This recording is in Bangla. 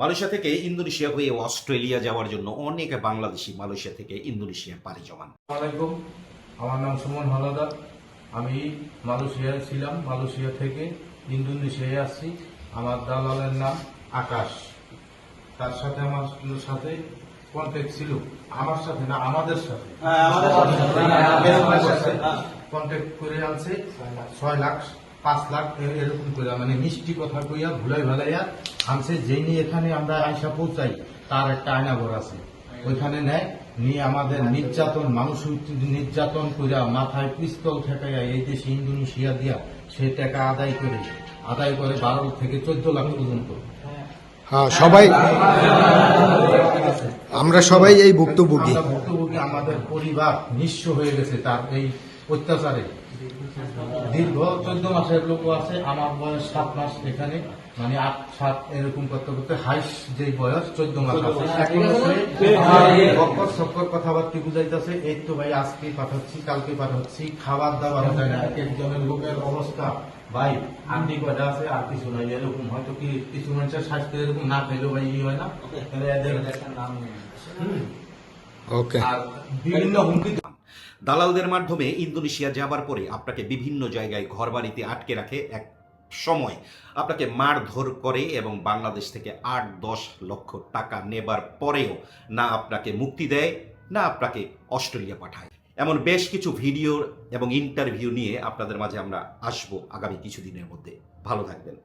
মালয়েশিয়া থেকে ইন্দোনেশিয়া হয়ে অস্ট্রেলিয়া যাওয়ার জন্য অনেক বাংলাদেশি মালয়েশিয়া থেকে ইন্দোনেশিয়া পাড়ি জমান। আমার নাম সুমন হালাদার। আমি মালয়েশিয়ায় ছিলাম। মালয়েশিয়া থেকে ইন্দোনেশিয়ায় আসছি। আমার দালালের নাম আকাশ। তার সাথে আমার সাথে কন্ট্যাক্ট ছিল। আমার সাথে না আমাদের সাথে। কন্ট্যাক্ট করে আনছে ছয় লাখ পাঁচ লাখ এরকম করে মানে মিষ্টি কথা কইয়া ভুলাই ভালাইয়া আনছে যে নিয়ে এখানে আমরা আইসা পৌঁছাই তার একটা আয়না আয়নাঘর আছে। ওইখানে নেয় নিয়ে আমাদের নির্যাতন মানুষ নির্যাতন কইরা মাথায় পিস্তল ঠেকাইয়া এই দেশে ইন্দোনেশিয়া দিয়া সে টাকা আদায় করে আদায় করে বারো থেকে চোদ্দ লাখ পর্যন্ত। হ্যাঁ সবাই আমরা সবাই এই ভুক্তভোগী। ভুক্তভোগী আমাদের পরিবার নিঃস্ব হয়ে গেছে তার এই অত্যাচারে। দীর্ঘ চোদ্দ মাসের লোক আছে আমার বয়স সাত মাস এখানে মানে আট সাত এরকম করতে করতে হাইস যে বয়স চোদ্দ মাস আছে। এখন হচ্ছে বক্কর সক্কর কথাবার্তা বুঝাইতেছে এই তো ভাই আজকে পাঠাচ্ছি কালকে পাঠাচ্ছি খাবার দাবার হয় না। একজনের লোকের অবস্থা ভাই আন্টি কয়টা আছে আর কিছু নাই এরকম হয়তো কি কিছু মানুষের স্বাস্থ্য এরকম না খেলেও ভাই ই হয় না? তাহলে এদের হুম। ওকে। আর বিভিন্ন হুমকি দালালদের মাধ্যমে ইন্দোনেশিয়া যাবার পরে আপনাকে বিভিন্ন জায়গায় ঘরবাড়িতে আটকে রাখে এক সময়। আপনাকে মারধর করে এবং বাংলাদেশ থেকে আট দশ লক্ষ টাকা নেবার পরেও না আপনাকে মুক্তি দেয়, না আপনাকে অস্ট্রেলিয়া পাঠায়। এমন বেশ কিছু ভিডিও এবং ইন্টারভিউ নিয়ে আপনাদের মাঝে আমরা আসব আগামী কিছুদিনের মধ্যে। ভালো থাকবেন।